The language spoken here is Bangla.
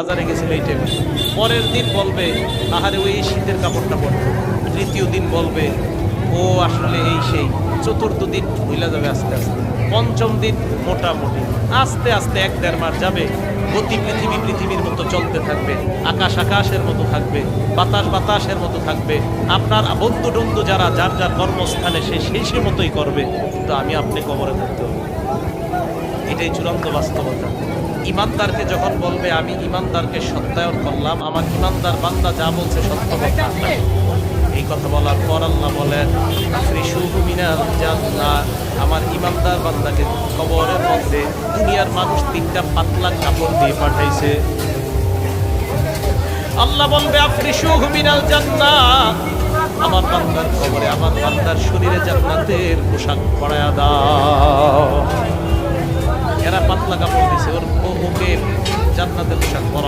বাজারে গেছিল এই টাইমে। পরের দিন বলবে, আহারে, ওই শীতের কাপড়টা পরতো তৃতীয় দিন বলবে, ও, আসলে এই সেই। চতুর্থ দিন ভুলে যাবে আস্তে আস্তে। পঞ্চম দিন মোটামুটি। আস্তে আস্তে এক দেড় মাস যাবে, গতি পৃথিবী পৃথিবীর মতো চলতে থাকবে, আকাশ আকাশের মতো থাকবে, বাতাস বাতাসের মতো থাকবে। আপনার বন্ধু টন্ধু যারা, যার যার কর্মস্থানে সে সেই সে মতোই করবে। তো আমি আপনি কবরে থাকতে হবে। এটাই চূড়ান্ত বাস্তবতা। ইমানদারকে যখন বলবে, আমি ইমানদারকে সত্যায়ন করলাম, আমার ইমানদার বান্দা যা বলছে সত্য কথা। এই কথা বলার পর আল্লাহ বলেন আমার ইমানদার বান্দাকে কবরের মধ্যে দুনিয়ার মানুষ তিনটা পাতলা কাপড় দিয়ে পাঠাইছে। আল্লাহ বলবে আফরিশুহু মিনাল জান্নাত। আমার বান্দার কবরে, আমার বান্দার শরীরে জান্নাতের পোশাক পরায়া এরা পাতলা